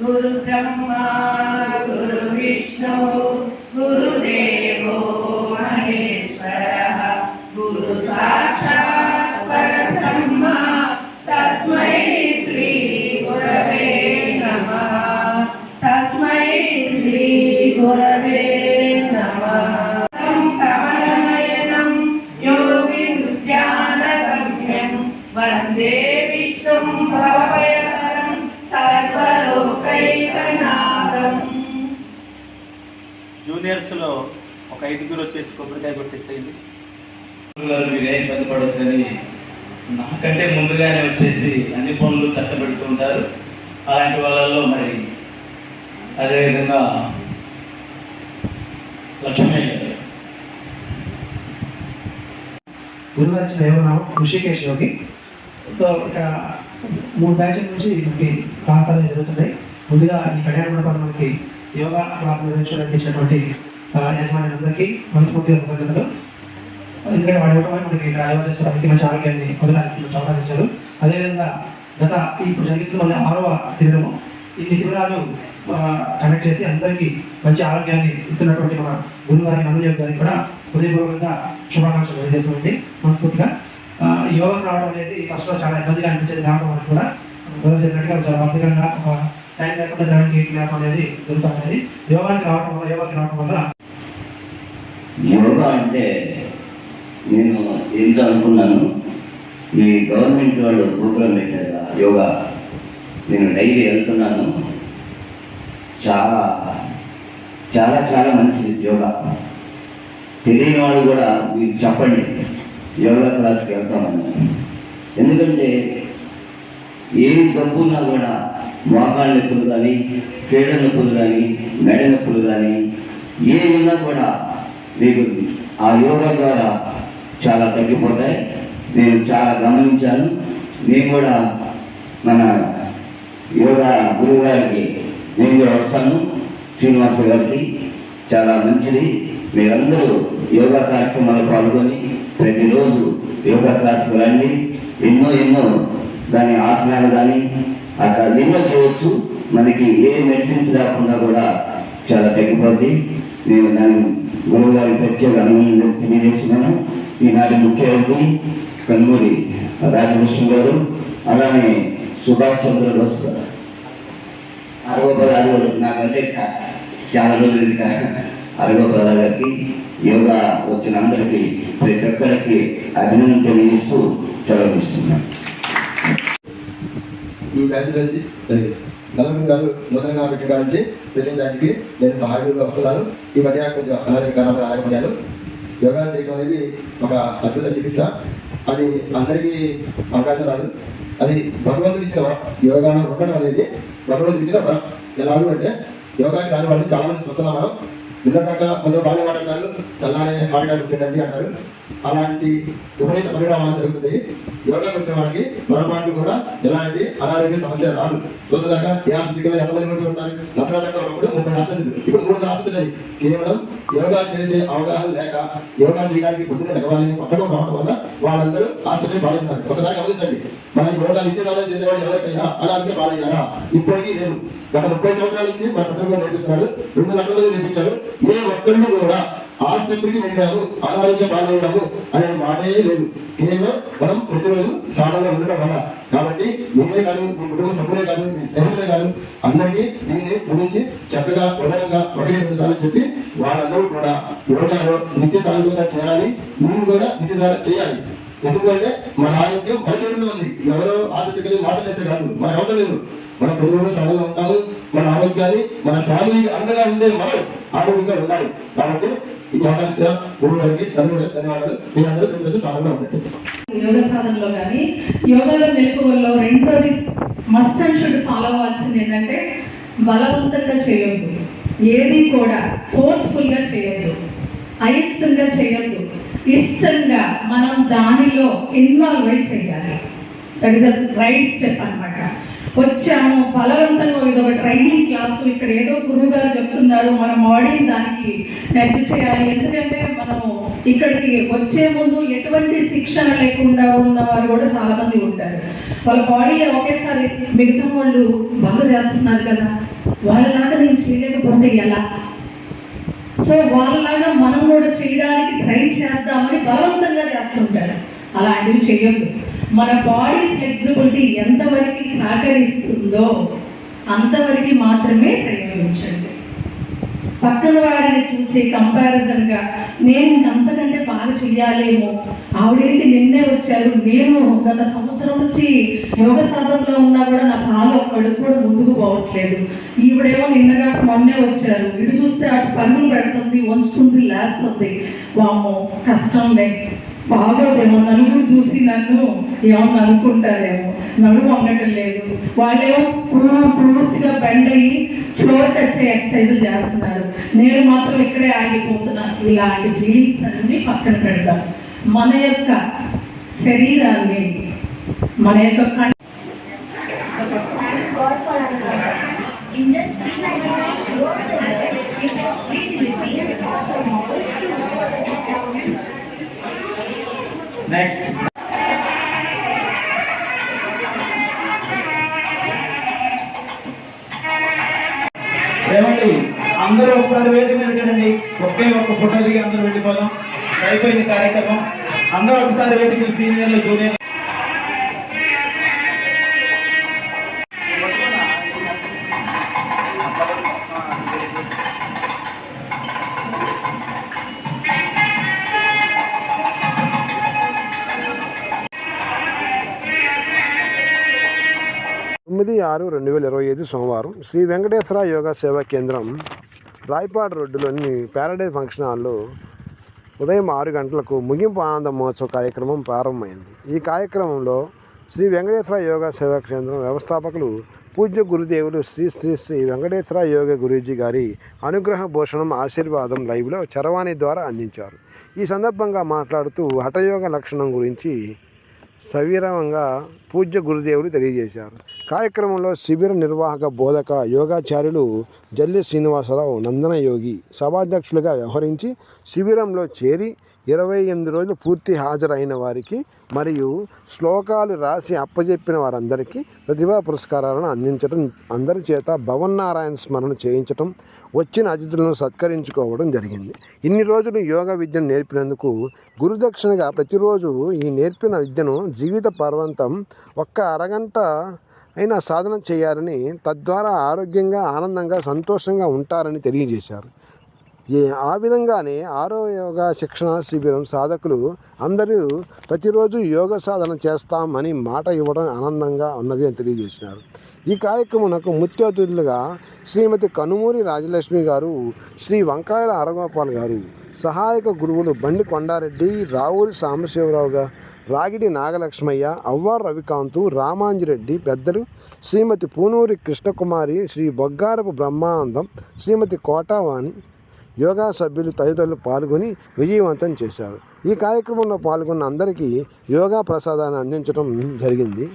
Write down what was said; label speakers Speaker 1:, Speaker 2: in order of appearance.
Speaker 1: Guru Brahma, Guru Vishnu,
Speaker 2: జూనియర్స్లో ఒక ఐదుగురు వచ్చేసి కొబ్బరికాయ కొట్టేసేయండి.
Speaker 3: మీరే ఇబ్బంది పడొద్దని నాకంటే ముందుగానే వచ్చేసి అన్ని పనులు చట్టబెడుతూ ఉంటారు. అలాంటి వాళ్ళల్లో మరి అదేవిధంగా లక్ష్మయ్య గారు.
Speaker 4: గురువారి ఏమన్నాము ఋషికేశ్ యోగి సో ఇక్కడ మూడు బ్యాచ్ల నుంచి మనకి క్లాస్ అనేది జరుగుతున్నాయి. ముందుగా ఈ కళ్యాణ మండపాలు మనకి యోగా క్లాస్ నిర్వహించడానికి ఇచ్చినటువంటి యజమానులందరికీ మనస్ఫూర్తిగా కృతజ్ఞతలు. ఎందుకంటే వాడు ఇవ్వడం మనకి ఇక్కడ యోగా మంచి ఆరోగ్యాన్ని పొందడానికి మంచి అదేవిధంగా గత ఇప్పుడు జరుగుతున్న ఆరవ శిబిరము ఇన్ని శిబిరాలు కండక్ట్ చేసి అందరికీ మంచి ఆరోగ్యాన్ని ఇస్తున్నటువంటి మన గురువారి నందయోగ గారికి కూడా హృదయపూర్వకంగా శుభాకాంక్షలు తెలియజేస్తుంది మనస్ఫూర్తిగా. యోగా రావడం అనేది ఫస్ట్లో చాలా ఇబ్బందిగా అనిపించేది రావడం వరకు కూడా చెప్పినట్టుగా చాలా ఆర్థికంగా ఒక టైం లేకుండా సెవెన్ ఎయిట్ లేకపోవడం అనేది జరుగుతుంది యోగానికి రావడం వల్ల యోగాకి రావడం వల్ల
Speaker 5: యోగా అంటే నేను ఏంటో అనుకున్నాను ఈ గవర్నమెంట్ వాళ్ళు ప్రోగ్రామ్ పెట్టారు యోగా. నేను డైలీ వెళ్తున్నాను. చాలా చాలా చాలా మంచిది యోగా. తెలియని వాళ్ళు కూడా మీకు చెప్పండి యోగా క్లాస్కి వెళ్తామని. ఎందుకంటే ఏమి జబ్బు ఉన్నా కూడా మోకాళ్ళ నొప్పులు కానీ పేడ నొప్పులు కానీ మెడ నొప్పులు కానీ ఏ ఉన్నా కూడా మీకు ఆ యోగా ద్వారా చాలా తగ్గిపోతాయి. నేను చాలా గమనించాను. నేను కూడా మన యోగా గురువు గారికి నేను కూడా వస్తాను. శ్రీనివాస గారికి చాలా మంచిది. మీరందరూ యోగా కార్యక్రమాలు పాల్గొని ప్రతిరోజు యోగా క్లాస్కి రండి. ఎన్నో ఎన్నో దాని ఆసనాలు కానీ అక్కడ నిల్వ చేయవచ్చు మనకి ఏ మెడిసిన్స్ లేకుండా కూడా చాలా తగ్గిపోద్ది. నేను దాని గురువు గారి ప్రత్యేక అనుభవం తెలియజేస్తున్నాను. ఈనాటి ముఖ్య అతిథి కన్నూరి రాజకృష్ణ గారు అలానే సుభాష్ చంద్రబోస్ గారు అరవై పదాలు నాకంటే చాలా రోజులు ఇంకా అరవై పదాలకి యోగా వచ్చిన అందరికీ ప్రతి ఒక్కరికి అభినందన తెలియజేస్తూ చదవిస్తున్నాను
Speaker 6: ఈ బ్యాచ్ నుంచి నలభై గారు నూతనంగా పెట్టిన కాడ నుంచి ప్రతి దానికి నేను సహాయకులుగా వస్తున్నాను. ఈ మధ్య కొంచెం అనారోగ్య కారణాలు ఆగిపోయాను యోగా చేయడం అనేది ఒక అద్భుత చికిత్స. అది అందరికీ అవకాశం రాదు. అది భగవంతుడు ఇచ్చిన యోగా ఉండడం అనేది భగవంతుడు ఇచ్చిన ఎలా అంటే యోగాకి రాని వాళ్ళు చాలా మంది చూస్తున్నాం మనం. నిన్నగాక కొందరు బాగా మాట్లాడతారు చల్లనే మాట్లాడారు వచ్చిందండి అంటారు. అలాంటి విపరీత పరిణామాలు జరుగుతుంది యోగా వచ్చిన వాళ్ళకి పొరపాటు కూడా ఎలాంటి అనారోగ్య సమస్య రాదు. చూసేదాకా ఏ ఆసుపత్రిలో ఎంతమంది మంది ఉంటారు? నష్టరంగా ఉన్నప్పుడు ముప్పై ఆసుపత్రులు ఇప్పుడు మూడు ఆసుపత్రి కేవలం యోగా చేసే అవగాహన లేక యోగా చేయడానికి పొద్దున లెగవాలని పట్టడం రావడం వల్ల వాళ్ళందరూ ఆసుపత్రి బాగున్నారు ఒకసారి గమనించండి. మన యోగా నిత్యదానం చేసేవాళ్ళు ఎవరికైనా అనారోగ్య బాలయ్యారా ఇప్పటికీ లేదు. గత ముప్పై సంవత్సరాల నుంచి మన పత్రికలో నేర్పిస్తున్నారు. రెండు లక్షల మంది నేర్పించారు. ఏ ఒక్కళ్ళు కూడా ఆసుపత్రికి వెళ్ళాము అనారోగ్య పాలయ్యాము అనే మాటే లేదు. కేవలం మనం ప్రతిరోజు సాధనలో ఉండడం వల్ల. కాబట్టి మీరే కాదు మీ కుటుంబ సభ్యులే కాదు మీ స్నేహితులే కాదు అందరికీ దీన్ని గురించి చక్కగా వివరంగా ప్రకటించాలని చెప్పి వాళ్ళందరూ కూడా యోగాలో నిత్య సాధనగా చేయాలి. మీరు కూడా నిత్య చేయాలి. ఎందుకంటే మన ఆరోగ్యం బయటలో ఉంది. ఎవరో ఆసక్తికి మాట్లాడేస్తే కాదు. మన అవసరం లేదు. మన కుటుంబంలో సమయంలో ఉంటాము. మన ఆరోగ్యాన్ని మన ఫ్యామిలీ అండగా ఉండే మనం ఆరోగ్యంగా ఉండాలి. కాబట్టి ఈ అవకాశం గురువు గారికి ధన్యవాదాలు. మీ అందరూ దీని ఉండండి.
Speaker 7: యోగ సాధనలో కానీ యోగాలో మెలకువల్లో రెండోది మస్ట్ అండ్ షుడ్ ఫాలో అవ్వాల్సింది ఏంటంటే బలవంతంగా చేయొద్దు. ఏది కూడా ఫోర్స్ఫుల్గా చేయొద్దు. అయిష్టంగా చేయొద్దు. ఇష్టంగా మనం దానిలో ఇన్వాల్వ్ అయి చేయాలి. That is the right step అన్నమాట. వచ్చాము బలవంతంగా ఇది ఒక ట్రైనింగ్ క్లాసు ఇక్కడ ఏదో గురువు గారు చెప్తున్నారు. మన బాడీని దానికి నచ్చి చేయాలి. ఎందుకంటే మనము ఇక్కడికి వచ్చే ముందు ఎటువంటి శిక్షణ లేకుండా ఉన్న వారు కూడా చాలామంది ఉంటారు. వాళ్ళ బాడీ ఒకేసారి మిగతా వాళ్ళు బాగా చేస్తున్నారు కదా. వాళ్ళలాగా నేను చేయలేకపోతే ఎలా? సో వాళ్ళలాగా మనం కూడా చేయడానికి ట్రై చేద్దామని బలవంతంగా చేస్తుంటారు. అలాంటివి చేయొద్దు. మన బాడీ ఫ్లెక్సిబిలిటీ ఎంతవరకు సహకరిస్తుందో అంతవరకు మాత్రమే ప్రయోగించండి. పక్కన వారిని చూసి కంపారిజన్గా నేను అంతకంటే బాగా చెయ్యాలేమో. ఆవిడేంటి నిన్నే వచ్చారు? నేను గత సంవత్సరం నుంచి యోగ సాధనలో ఉన్నా కూడా నా పాలు ఒక్కడు కూడా ముందుకు పోవట్లేదు. ఈవిడేమో నిన్నగా మొన్నే వచ్చారు. ఇటు చూస్తే అటు పన్నులు పెడుతుంది వంచుతుంది లేస్తుంది. వామో కష్టంలే బాగోదేమో నలుగురు చూసి నన్ను ఏమన్నా అనుకుంటారేమో. నడుము అనటం లేదు. వాళ్ళేమో పూర్తిగా బెండ్ అయ్యి ఫ్లోర్ టచ్ ఎక్సర్సైజ్ చేస్తున్నారు. నేను మాత్రం ఇక్కడే ఆగిపోతున్నాను ఇలాంటి ఫీలింగ్స్ అన్ని పక్కన పెడతాం. మన యొక్క శరీరాన్ని మన యొక్క కన్-
Speaker 2: నెక్స్ట్ ఏమండి అందరూ ఒకసారి వేదిక మీద కదండి. ఒకే ఒక్క ఫోటో దిగి అందరూ వెళ్ళిపోదాం. అయిపోయింది కార్యక్రమం. అందరూ ఒకసారి వేదిక సీనియర్లు జూనియర్లు
Speaker 8: తొమ్మిది ఆరు రెండు వేల ఇరవై ఐదు సోమవారం శ్రీ వెంకటేశ్వర యోగా సేవా కేంద్రం రాయపాడు రోడ్డులోని ప్యారడైజ్ ఫంక్షన్ హాల్లో ఉదయం ఆరు గంటలకు ముగింపు ఆనంద మహోత్సవ కార్యక్రమం ప్రారంభమైంది. ఈ కార్యక్రమంలో శ్రీ వెంకటేశ్వర యోగా సేవా కేంద్రం వ్యవస్థాపకులు పూజ్య గురుదేవులు శ్రీ శ్రీ శ్రీ వెంకటేశ్వర యోగ గురూజీ గారి అనుగ్రహ భూషణం ఆశీర్వాదం లైవ్లో చరవాణి ద్వారా అందించారు. ఈ సందర్భంగా మాట్లాడుతూ హఠయోగ లక్షణం గురించి సవిరమంగా పూజ్య గురుదేవులు తెలియజేశారు. కార్యక్రమంలో శిబిర నిర్వాహక బోధక యోగాచార్యులు జల్లి శ్రీనివాసరావు నందన యోగి సభాధ్యక్షులుగా వ్యవహరించి శిబిరంలో చేరి ఇరవై ఎనిమిది రోజులు పూర్తి హాజరైన వారికి మరియు శ్లోకాలు రాసి అప్పజెప్పిన వారందరికీ ప్రతిభా పురస్కారాలను అందించడం అందరి చేత భవన్ నారాయణ స్మరణ చేయించటం వచ్చిన అతిథులను సత్కరించుకోవడం జరిగింది. ఇన్ని రోజులు యోగ విద్యను నేర్పినందుకు గురుదక్షిణగా ప్రతిరోజు ఈ నేర్పిన విద్యను జీవిత పర్వంతం ఒక్క అరగంట అయినా సాధన చేయాలని తద్వారా ఆరోగ్యంగా ఆనందంగా సంతోషంగా ఉంటారని తెలియజేశారు. ఆ విధంగానే ఆరో యోగా శిక్షణ శిబిరం సాధకులు అందరూ ప్రతిరోజు యోగ సాధన చేస్తామని మాట ఇవ్వడం ఆనందంగా ఉన్నది అని తెలియజేశారు ఈ కార్యక్రమంకు ముఖ్య శ్రీమతి కనుమూరి రాజలక్ష్మి గారు శ్రీ వంకాయల అరగోపాల్ గారు సహాయక గురువులు బండి కొండారెడ్డి రావురి సాంబశివరావు గారు రాగిడి నాగలక్ష్మయ్య అవ్వార్ రవికాంతు రామాంజిరెడ్డి పెద్దలు శ్రీమతి పూనూరి కృష్ణకుమారి శ్రీ బొగ్గారపు బ్రహ్మానందం శ్రీమతి కోటావాణి యోగా సభ్యులు తదితరులు పాల్గొని విజయవంతం చేశారు. ఈ కార్యక్రమంలో పాల్గొన్న అందరికీ యోగా ప్రసాదాన్ని అందించడం జరిగింది.